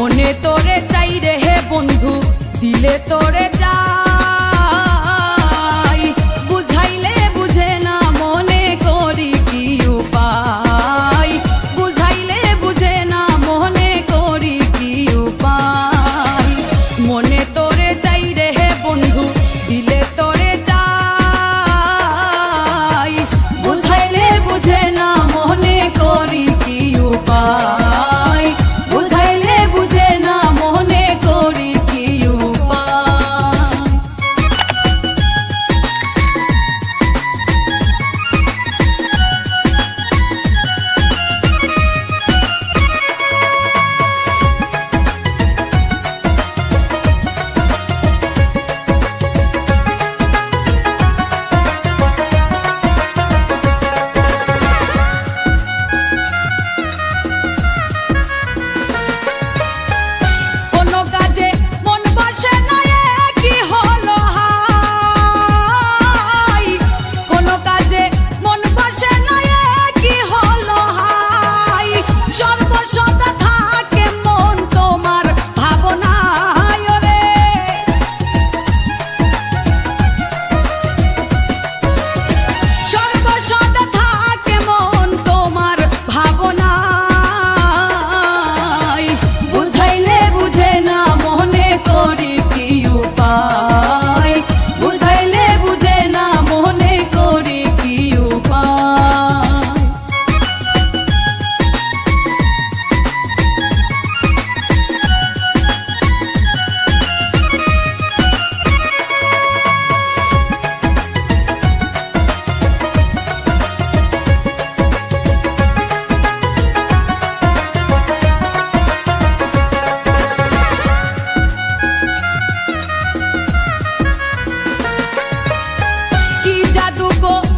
মনে তোরে চাই রে হে বন্ধু দিলে তোরে 度过。